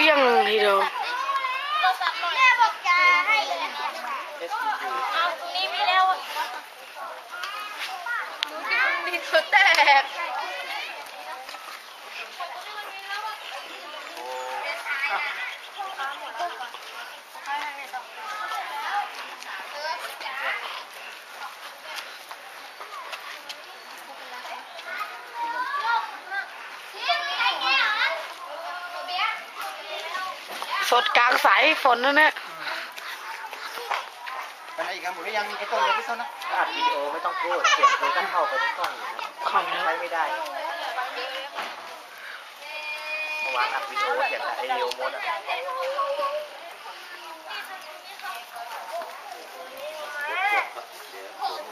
ปี้ยงทีเดียวแม่บอกจะให้เอาตรงนี้มีแล้วดีสุดแตก สดกลางสายฝนนั่นแหละไปไหนอีกครับหมดหรือยังมีไอ้ต้นเล็กพี่ต้นนะถ้าอัดวิดีโอไม่ต้องพูดเสียงเลยต้องเข้าไปในกล้องอยู่นะของแล้วใช้ไม่ได้เมื่อวานอัดวิดีโอเสียงแต่ไอเรียวมดอะ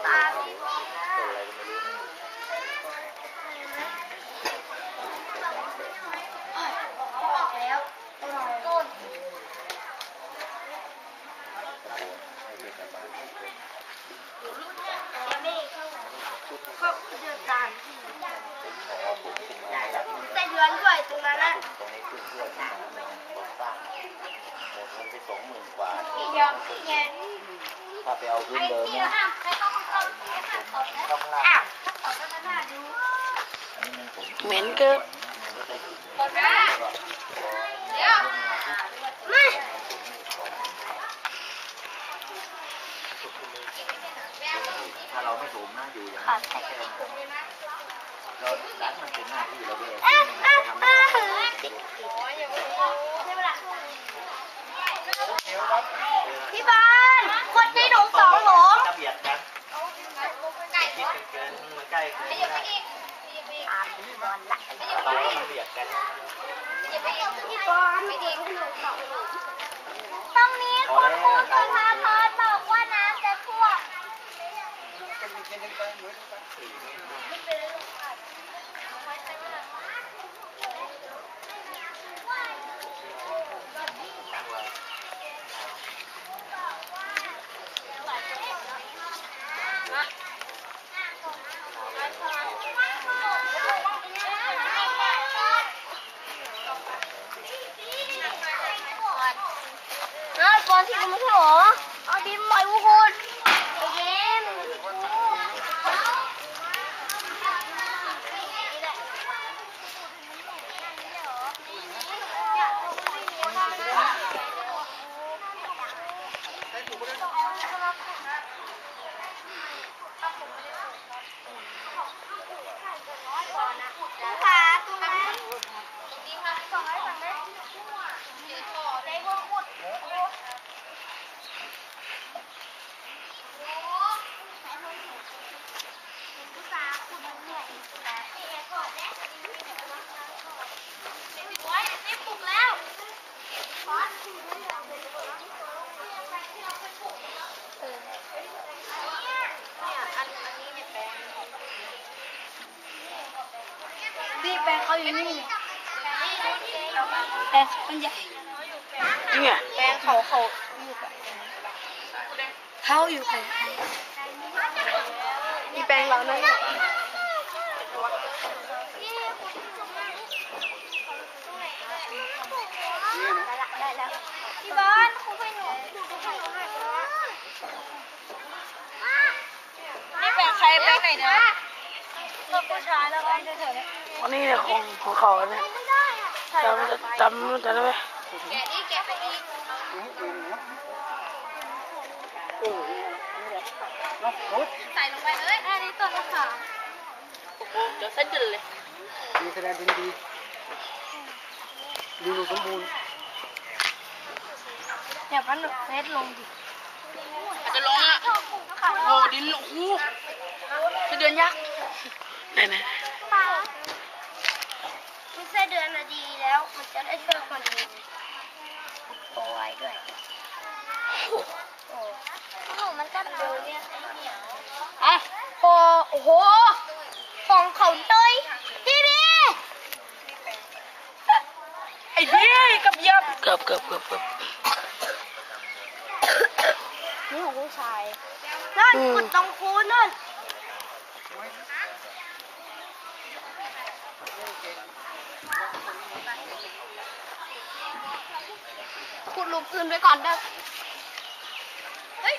ตาคนอะไรก็ไม่รู้ แล้วต้นเขาเดินตาม แต่เดือนด้วยตรงนั้นนะตรงนี้คือเพื่อนนะก่อสร้างหมดเงินไปสองหมื่นกว่าเดี๋ยวไงถ้าไปเอาพื้นเดิมที่เนี่ยห้ามใครต้องต้องต้องข้างล่างอ้าวเอาไปหน้าดูอันนี้มันผมเหม็นเกินก่อนนะเดี๋ยวไม่ถ้าเราไม่ถูมนะอยู่อย่างนั้นแค่นั้น เราดันมันเป็นหน้าที่เราเลยทำพี่บอลคนที่หนูสองหลงจะเบียดกันคิดกันเกินมันใกล้เกินไม่ได้เราแล้วมันเบียดกันพี่บอลตรงนี้คุณครูสุภาพรบอกว่าน้ำจะท่วม เฮ้ยบอลที่มันไม่ใช่หรอ เอาดินใหม่พวกคุณไอ้เย็นขาตรงนั้นดีค่ะสองร้อยสองเมตรได้พวกพูด นี่แปลงเขาอยู่นี่แปลงมันใหญ่จริงอะแปลงเขาเขาอยู่กับเขาอยู่กับนี่แปลงเรานั่นได้แล้วพี่บอลครูให้หนูดูให้หนูหน่อยนี่แปลงใครแปลงไหนนะ ตัวผู้ชายแล้วก็เฉยๆวันนี้เนี่ยของของเขาเนี่ยไม่ได้อะจำจำจำได้ไหมแกะนี่แกะไปอีกใส่ลงไปเลยอันนี้ตัวมะขามเดี๋ยวเส้นเดินเลยดีแสดงเป็นดีดีดูสมบูรณ์เดี๋ยวมันเฟซลงดิอาจจะร้องอะโอ้ดินโอ้โหจะเดือนยักษ์ ไหนไหนปลาไม่ใช่เดือนนาดีแล้ว มันจะได้ช่วยคนดีโตไว้ด้วยโอ้หนูมันก็เดินเนี่ยอะพอโอ้โหของเขาเตยพี่พี่ไอ้เหี้ยกับยับเกือบเกือบเกือบเกือบนี่ของผู้ชายนั่นขุดตรงคูนั่น ขุดหลุมอื่นไว้ก่อนเด้อเฮ้ย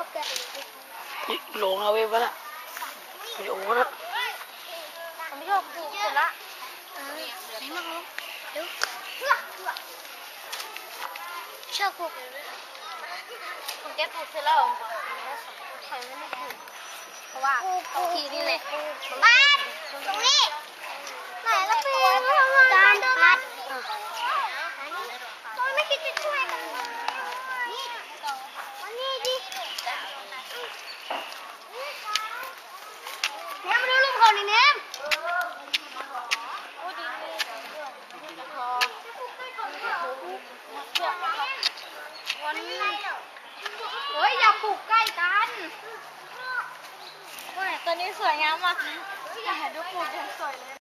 อบแกะนี่ลงเอาไว้ปะน่ะวิดีโอนะผมไม่ชอบดูเสร็จละไหนมาลงเดี๋ยวชอบปลูผมแกปูเสร็จแล้วถอยไม่ได้ปลูเพราะว่าทีนี่เลยบ้านตรงนี้ไหนละเป็นการพัดตอนไม่คิดจะช่วยกันมานี่ดิเนี่ยมาดูลูก เนมโอ้ยอย่าปลูกใกล้กันโอ้ยตัวนี้สวยงามมากแต่ดูปลูกยังสวยเลย